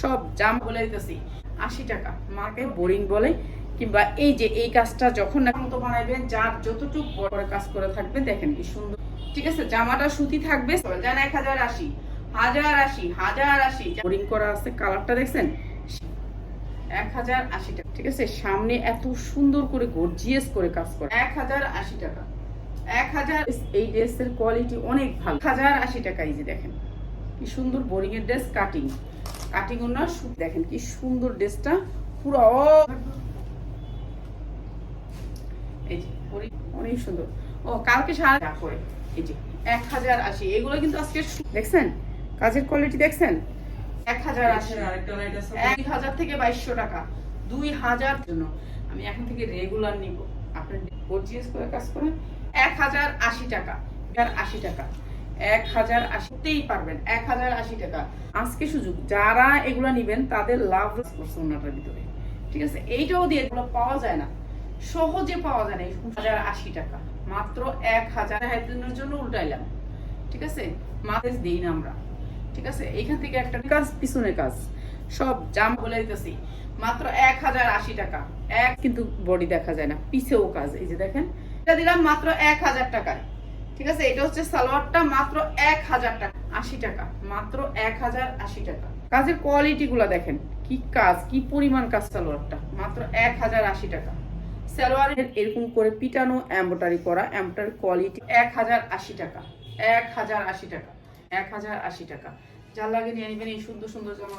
সব জাম বলে দিতেছি। আশি টাকা। মাকে বোরিং বলে, কিংবা এই যে এই কাজটা যখন মতো বানাইবেন, যার যতটুকু বড় কাজ করে থাকবে, দেখেন কি সুন্দর। ঠিক আছে, জামাটা সুতি থাকবে এক হাজার আশি। হাজার আশি হাজার আশি। বোরিং করা আছে কালারটা দেখছেন? এক হাজার আশি টাকা। ঠিক আছে, সামনে এত সুন্দর করে গর্জিয়াস করে কাজ করে। এক হাজার আশি টাকা। এক হাজার এই ড্রেসের কোয়ালিটি অনেক ভালো। হাজার আশি টাকা, এই যে দেখেন। কি সুন্দর বোরিং এর ড্রেস কাটিং কাটিং না দেখেন কি সুন্দর ড্রেসটা পুরো এই যে অনেক সুন্দর। ও কালকে সারা করে এই যে এক হাজার আশি এগুলো কিন্তু আজকে দেখছেন? কাজের কোয়ালিটি দেখছেন? এক হাজার আশি। আরেকটা লাইট আছে। এক হাজার থেকে বাইশশো টাকা দুই হাজার জন্য। আমি এখন থেকে রেগুলার নিব। গর্জিয়াস করে কাজ করেন। এক হাজার আশি টাকা আশি টাকা। এক হাজার আশিতেই পারবেন, এক হাজার আশি টাকা। আজকে সুযোগ, যারা এগুলা নিবেন, তাদের লাভ করছে ভিতরে। ঠিক আছে? এইটাও দিয়ে এগুলো পাওয়া যায় না। সহজে পাওয়া যায় না হাজার আশি টাকা। মাত্র এক হাজার হাইড্রোজেনের জন্য উল্টাইলাম। ঠিক আছে? মাদেশ দিই না আমরা। ঠিক আছে? এইখান থেকে একটা কাজ, পিছনের কাজ। সব জাম বলে দিতেছি। মাত্র এক হাজার আশি টাকা। এক কিন্তু বডি দেখা যায় না, পিছেও কাজ। এই যে দেখেন, এটা দিলাম মাত্র এক হাজার টাকায়। ঠিক আছে, এটা হচ্ছে সালোয়ারটা মাত্র এক হাজার টাকা, আশি টাকা, মাত্র এক হাজার আশি টাকা। কাজের কোয়ালিটি গুলা দেখেন, কি কাজ, কি পরিমাণ কাজ সালোয়ারটা, মাত্র এক হাজার আশি টাকা। সালোয়ারের এরকম করে পিটানো এম্বোটারি করা এম্বোটারি কোয়ালিটি এক হাজার আশি টাকা, এক হাজার আশি টাকা, এক হাজার আশি টাকা। যার লাগে নিয়ে নেবেন এই সুন্দর সুন্দর জামা।